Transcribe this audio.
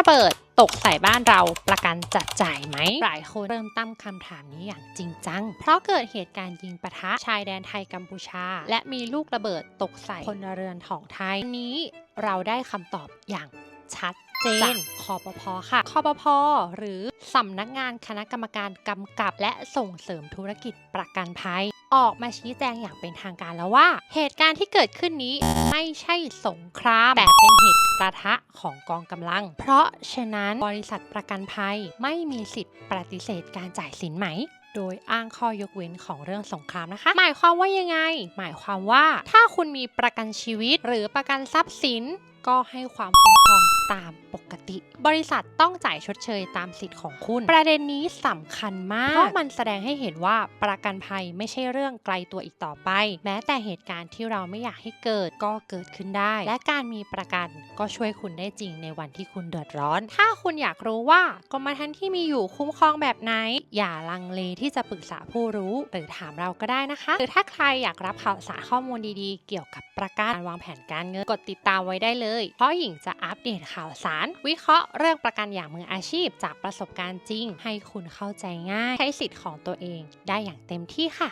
ระเบิดตกใส่บ้านเราประกันจะจ่ายไหมหลายคนเริ่มตั้งคำถามนี้อย่างจริงจัง เพราะเกิดเหตุการณ์ยิงปะทะชายแดนไทยกัมพูชา และมีลูกระเบิดตกใส่พลเรือนของไทยวันนี้ เราได้คำตอบอย่างชัด เจนคอปพค่ะคอปพหรือสำนักงานคณะกรรมการกำกับ และส่งเสริมธุรกิจประกันภัย ออกมาชี้แจงอย่างเป็นทางการแล้วว่า เหตุการณ์ที่เกิดขึ้นนี้ไม่ใช่สงครามแต่เป็นเหตุปะทะของกองกำลัง เพราะฉะนั้นบริษัทประกันภัยไม่มีสิทธิ์ปฏิเสธการจ่ายสินไหมโดยอ้างข้อยกเว้นของเรื่องสงครามนะคะ หมายความว่ายังไง หมายความว่าถ้าคุณมีประกันชีวิตหรือประกันทรัพย์สิน ก็ให้ความคุ้มครองตามปกติ บริษัทต้องจ่ายชดเชยตามสิทธิ์ของคุณ ประเด็นนี้สำคัญมาก เพราะมันแสดงให้เห็นว่าประกันภัยไม่ใช่เรื่องไกลตัวอีกต่อไป แม้แต่เหตุการณ์ที่เราไม่อยากให้เกิดก็เกิดขึ้นได้ และการมีประกันก็ช่วยคุณได้จริงในวันที่คุณเดือดร้อน ถ้าคุณอยากรู้ว่ากรมธรรม์ที่มีอยู่คุ้มครองแบบไหน อย่าลังเลที่จะปรึกษาผู้รู้หรือถามเราก็ได้นะคะ หรือถ้าใครอยากรับข่าวสารข้อมูลดีๆ เกี่ยวกับประกันการวางแผนการเงินกดติดตามไว้ได้เลยเพราะหญิงจะอัปเดตข่าวสาร วิเคราะห์เรื่องประกันอย่างมืออาชีพ จากประสบการณ์จริง ให้คุณเข้าใจง่าย ใช้สิทธิ์ของตัวเองได้อย่างเต็มที่ค่ะ